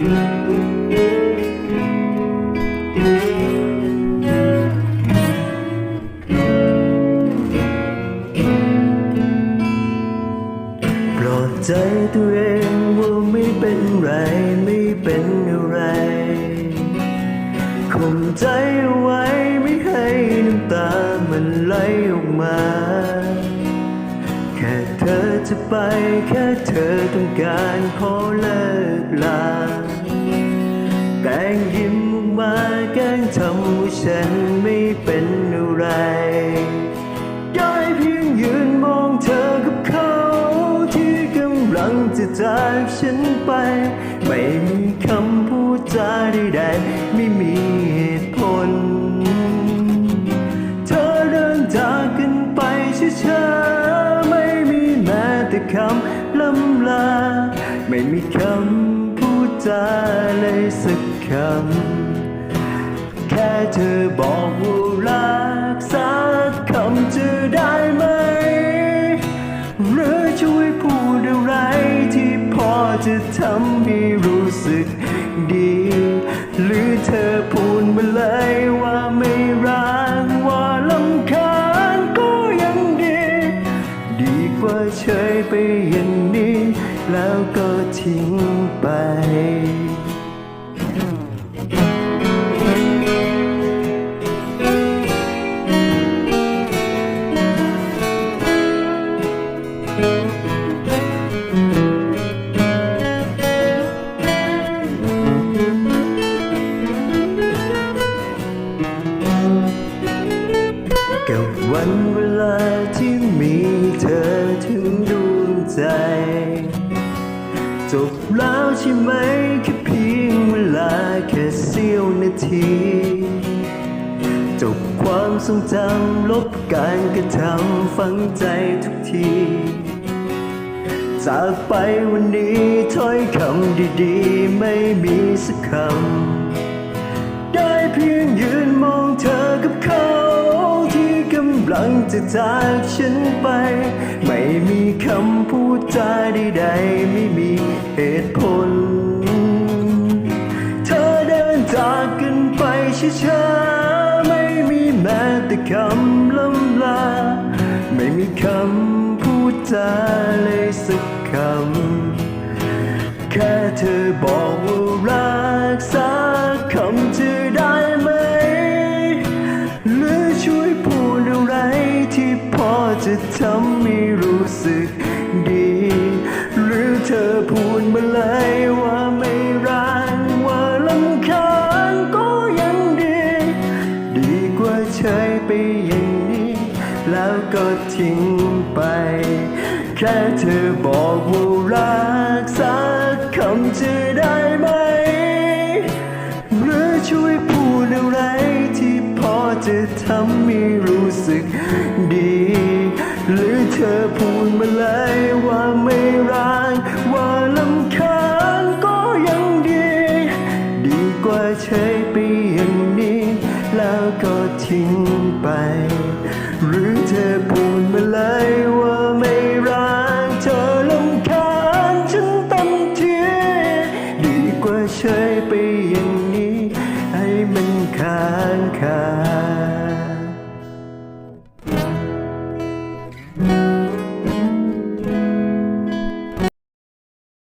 ปลอบใจตัวเองว่าไม่เป็นไรไม่เป็นอะไรข่มใจเอาไว้ไม่ให้น้ำตามันไหลออกมา แค่เธอจะไปแค่เธอต้องการขอเลิก ฉันไม่เป็นอะไรได้เพียงยืนมองเธอกับเขา ที่กำลังจะจากฉันไป ไม่มีคำพูดจาใดๆไม่มีเหตุผล เธอเดินจากกันไปช้าๆไม่มีแม้แต่คำลำลา ไม่มีคำพูดจาเลยสักคำ แค่เธอบอกว่ารักสักคำจะได้ไหม หรือช่วยพูดอะไรที่พอจะทำให้รู้สึกดี หรือเธอพูดมาเลยว่าไม่รักว่าลำคาญก็ยังดี ดีกว่าเฉยไปอย่างนี้ แล้วก็ทิ้งไป กับวันเวลาที่มีเธอถึงดวงใจ จบแล้วใช่ไหมแค่เพียงเวลาแค่เสี้ยวนาที จบความทรงจำลบการกระทำฝังใจทุกทีจากไปวันนี้ถ้อยคำดีๆ ไม่มีสักคำ ได้เพียงยืนมองเธอกับเขาที่กำ งจะจากฉันไป ไม่มีคำพูดจาใดๆไม่มีเหตุผล เธอเดินจากกันไปช้าๆไม่มีแม้แต่คำลำลา ไม่มีคำพูดจาเลยสักคำ แค่เธอบอกว่า จะทำให้รู้สึกดี หรือเธอพูดมาเลยว่าไม่รักว่าลำคาญก็ยังดี ดีกว่าเฉยไปอย่างนี้ แล้วก็ทิ้งไป แค่เธอบอกว่ารักสักคำจะได้ไหม หรือช่วยพูดอะไรที่พอจะทำไม่รู้สึกดี หรือเธอพูดมาเลยว่าไม่รักว่าลำคาญก็ยังดี ดีกว่าใช้ไปอย่างนี้ แล้วก็ทิ้งไป